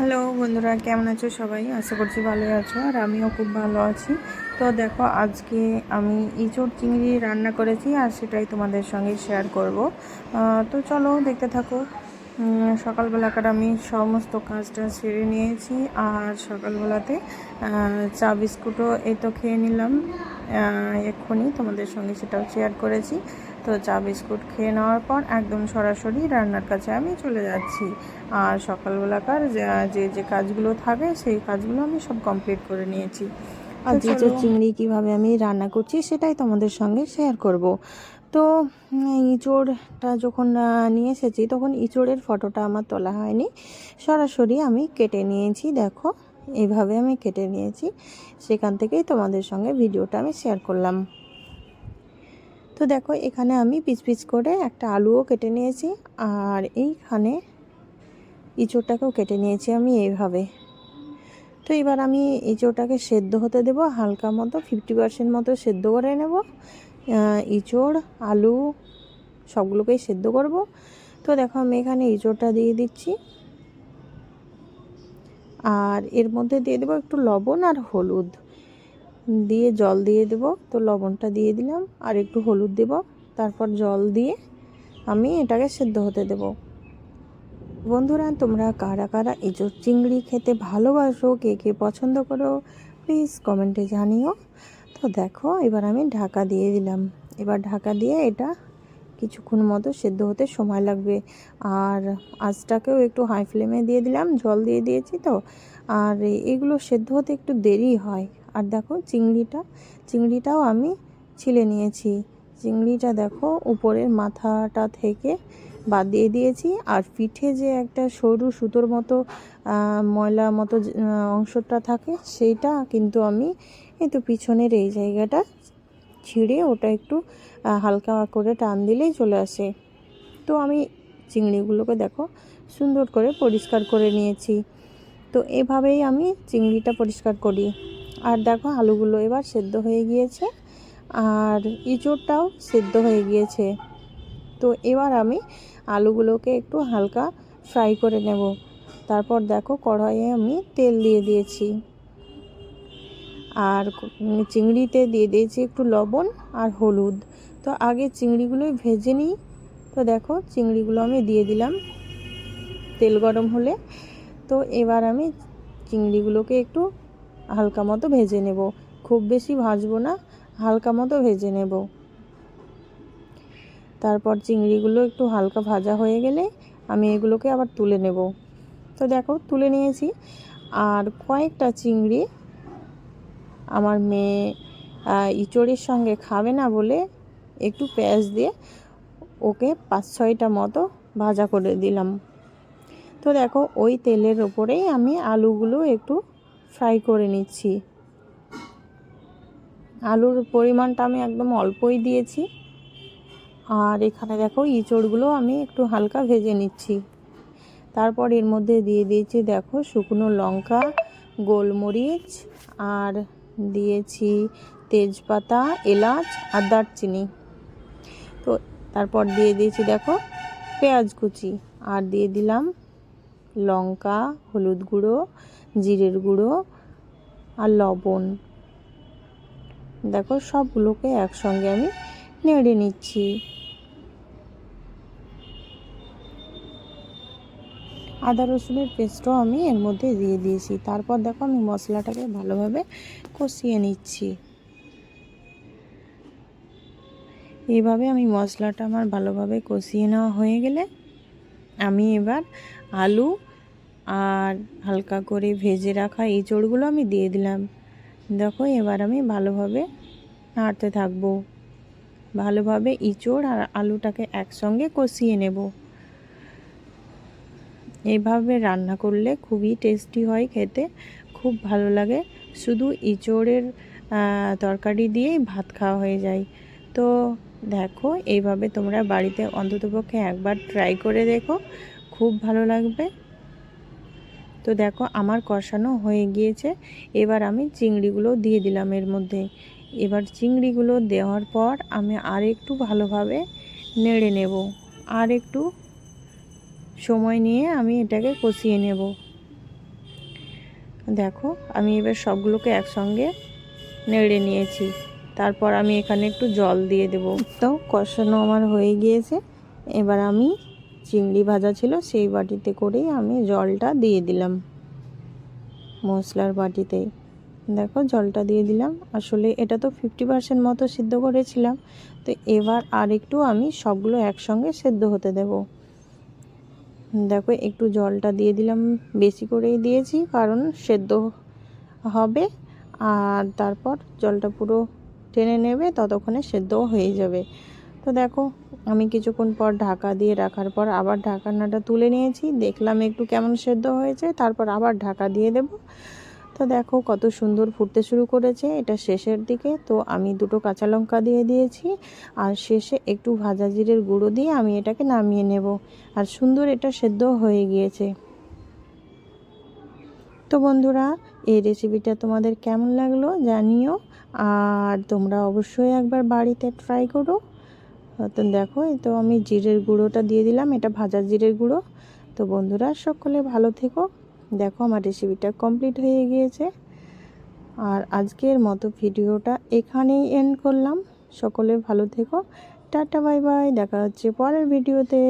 Hello বন্ধুরা, কেমন আছো সবাই? আশা করছি ভালোই আছো আর আমিও খুব ভালো আছি। তো দেখো, আজকে আমি ইঁচড় চিংড়ি রান্না করেছি আর সেটাই তোমাদের সঙ্গে শেয়ার করব। তো চলো দেখতে থাকো। সকালবেলাকার আমি সমস্ত কাজটা সেরে নিয়েছি আর সকালবেলাতে চা বিস্কুটও এই তো খেয়ে নিলাম। এক্ষুনি তোমাদের সঙ্গে সেটাও শেয়ার করেছি। তো চা বিস্কুট খেয়ে নেওয়ার পর একদম সরাসরি রান্নার কাছে আমি চলে যাচ্ছি। আর সকালবেলাকার যে- যে কাজগুলো থাকে সেই কাজগুলো আমি সব কমপ্লিট করে নিয়েছি। আর তো যে যে চিংড়ি কীভাবে আমি রান্না করছি সেটাই তোমাদের সঙ্গে শেয়ার করব। তো ইঁচড়টা যখন নিয়ে এসেছি তখন ইঁচড়ের ফটোটা আমার তোলা হয়নি। সরাসরি আমি কেটে নিয়েছি দেখো। এইভাবে আমি কেটে নিয়েছি। সেখান থেকেই তোমাদের সঙ্গে ভিডিওটা আমি শেয়ার করলাম। তো দেখো, এখানে আমি পিচ পিচ করে একটা আলুও কেটে নিয়েছি আর এইখানে ইঁচড়টাকেও কেটে নিয়েছি আমি এইভাবে। তো এবার আমি ইঁচড়টাকে সেদ্ধ হতে দেব, হালকা মতো ফিফটি পার্সেন্ট মতো সেদ্ধ করে নেব। ইঁচড়, আলু সবগুলোকেই সেদ্ধ করব। তো দেখো, আমি এখানে ইঁচড়টা দিয়ে দিচ্ছি। আর এর মধ্যে দিয়ে দেবো একটু লবণ আর হলুদ। দিয়ে জল দিয়ে দেব। তো লবণটা দিয়ে দিলাম আর একটু হলুদ দেব। তারপর জল দিয়ে আমি এটাকে সেদ্ধ হতে দেব। বন্ধুরা, তোমরা কারা কারা এঁচোড় চিংড়ি খেতে ভালোবাসো, কে কে পছন্দ করো প্লিজ কমেন্টে জানিও। তো দেখো, এবার আমি ঢাকা দিয়ে দিলাম। এবার ঢাকা দিয়ে এটা কিছুক্ষণ মতো সেদ্ধ হতে সময় লাগবে। আর আঁচটাকেও একটু হাই ফ্লেমে দিয়ে দিলাম, জল দিয়ে দিয়েছি তো। আর এগুলো সেদ্ধ হতে একটু দেরি হয়। আর দেখো চিংড়িটা, চিংড়িটাও আমি ছিলে নিয়েছি। চিংড়িটা দেখো উপরের মাথাটা থেকে বাদ দিয়ে দিয়েছি আর পিঠে যে একটা সরু সুতোর মতো ময়লা মতো অংশটা থাকে সেইটা কিন্তু আমি এই তো পিছনের এই জায়গাটা ছিঁড়ে ওটা একটু হালকা করে টান দিলেই চলে আসে। তো আমি চিংড়িগুলোকে দেখো সুন্দর করে পরিষ্কার করে নিয়েছি। তো এভাবেই আমি চিংড়িটা পরিষ্কার করি। আর দেখো আলুগুলো এবার সেদ্ধ হয়ে গিয়েছে, আর ইঁচড়টাও সেদ্ধ হয়ে গিয়েছে। তো এবার আমি আলুগুলোকে একটু হালকা ফ্রাই করে নেব। তারপর দেখো কড়াইয়ে আমি তেল দিয়ে দিয়েছি। আর চিংড়িতে দিয়ে দিয়েছি একটু লবণ আর হলুদ। তো আগে চিংড়িগুলোই ভেজে নিই। তো দেখো চিংড়িগুলো আমি দিয়ে দিলাম তেল গরম হলে। তো এবার আমি চিংড়িগুলোকে একটু হালকা মতো ভেজে নেব। খুব বেশি ভাজবো না, হালকা মতো ভেজে নেব। তারপর চিংড়িগুলো একটু হালকা ভাজা হয়ে গেলে আমি এগুলোকে আবার তুলে নেব। তো দেখো, তুলে নিয়েছি। আর কয়েকটা চিংড়ি আমার মেয়ে ইঁচড়ের সঙ্গে খাবে না বলে একটু পেঁয়াজ দিয়ে ওকে পাঁচ ছয়টা মতো ভাজা করে দিলাম। তো দেখো, ওই তেলের ওপরেই আমি আলুগুলো একটু ফ্রাই করে নিচ্ছি। আলুর পরিমাণটা আমি একদম অল্পই দিয়েছি। আর এখানে দেখো ইঁচড়গুলো আমি একটু হালকা ভেজে নিচ্ছি। তারপর এর মধ্যে দিয়ে দিয়েছি দেখো শুকনো লঙ্কা, গোলমরিচ আর দিয়েছি তেজপাতা, এলাচ আর দারচিনি। তো তারপর দিয়ে দিয়েছি দেখো পেঁয়াজ কুচি। আর দিয়ে দিলাম লঙ্কা, হলুদ গুঁড়ো জিরের গুঁড়ো আর লবণ। দেখো সবগুলোকে একসঙ্গে আমি নেড়ে নিচ্ছি। আদা রসুনের পেস্টও আমি এর মধ্যে দিয়ে দিয়েছি। তারপর দেখো আমি মশলাটাকে ভালোভাবে কষিয়ে নিচ্ছি। এভাবে আমি মশলাটা আমার ভালোভাবে কষিয়ে নেওয়া হয়ে গেলে আমি এবার আলু আর হালকা করে ভেজে রাখা এঁচড়গুলো আমি দিয়ে দিলাম। দেখো, এবার আমি ভালোভাবে নাড়তে থাকব। ভালোভাবে ইঁচড় আর আলুটাকে একসঙ্গে কষিয়ে নেব। এইভাবে রান্না করলে খুবই টেস্টি হয় খেতে, খুব ভালো লাগে। শুধু ইঁচড়ের তরকারি দিয়েই ভাত খাওয়া হয়ে যায়। তো দেখো এইভাবে তোমরা বাড়িতে অন্ততপক্ষে একবার ট্রাই করে দেখো। খুব ভালো লাগবে। তো দেখো আমার কষানো হয়ে গিয়েছে। এবার আমি চিংড়িগুলো দিয়ে দিলাম এর মধ্যে। এবার চিংড়িগুলো দেওয়ার পর আমি আর একটু ভালোভাবে নেড়ে নেব। আর একটু সময় নিয়ে আমি এটাকে কষিয়ে নেব। দেখো আমি এবার সবগুলোকে একসঙ্গে নেড়ে নিয়েছি। তারপর আমি এখানে একটু জল দিয়ে দেব। তো কষানো আমার হয়ে গিয়েছে। এবার আমি চিংড়ি ভাজা ছিল, সেই বাটিতে করেই আমি জলটা দিয়ে দিলাম। মশলার বাটিতেই। দেখো, জলটা দিয়ে দিলাম। আসলে এটা তো ফিফটি পার্সেন্ট মতো সিদ্ধ করেছিলাম। তো এবার আর একটু আমি সবগুলো একসঙ্গে সেদ্ধ হতে দেব। দেখো, একটু জলটা দিয়ে দিলাম, বেশি করেই দিয়েছি, কারণ সেদ্ধ হবে, আর তারপর জলটা পুরো টেনে নেবে, ততক্ষণে সেদ্ধও হয়ে যাবে। তো দেখো, আমি কিছুক্ষণ পর ঢাকা দিয়ে রাখার পর আবার ঢাকানাটা তুলে নিয়েছি। দেখলাম একটু কেমন সেদ্ধ হয়েছে, তারপর আবার ঢাকা দিয়ে দেব। তো দেখো কত সুন্দর ফুটতে শুরু করেছে, এটা শেষের দিকে। তো আমি দুটো কাঁচা লঙ্কা দিয়ে দিয়েছি, আর শেষে একটু ভাজা জিরের গুঁড়ো দিয়ে আমি এটাকে নামিয়ে নেব। আর সুন্দর এটা সেদ্ধ হয়ে গিয়েছে। তো বন্ধুরা, এই রেসিপিটা তোমাদের কেমন লাগল জানিও, আর তোমরা অবশ্যই একবার বাড়িতে ট্রাই করো। তো দেখো, এই তো আমি জিরের গুঁড়োটা দিয়ে দিলাম, এটা ভাজা জিরের গুঁড়ো। তো বন্ধুরা, সকলে ভালো থেকো। দেখো, আমার রেসিপিটা কমপ্লিট হয়ে গিয়েছে। আর আজকের মতো ভিডিওটা এখানেই এন্ড করলাম। সকলে ভালো থেকো। টাটা বাই বাই দেখা হচ্ছে পরের ভিডিওতে।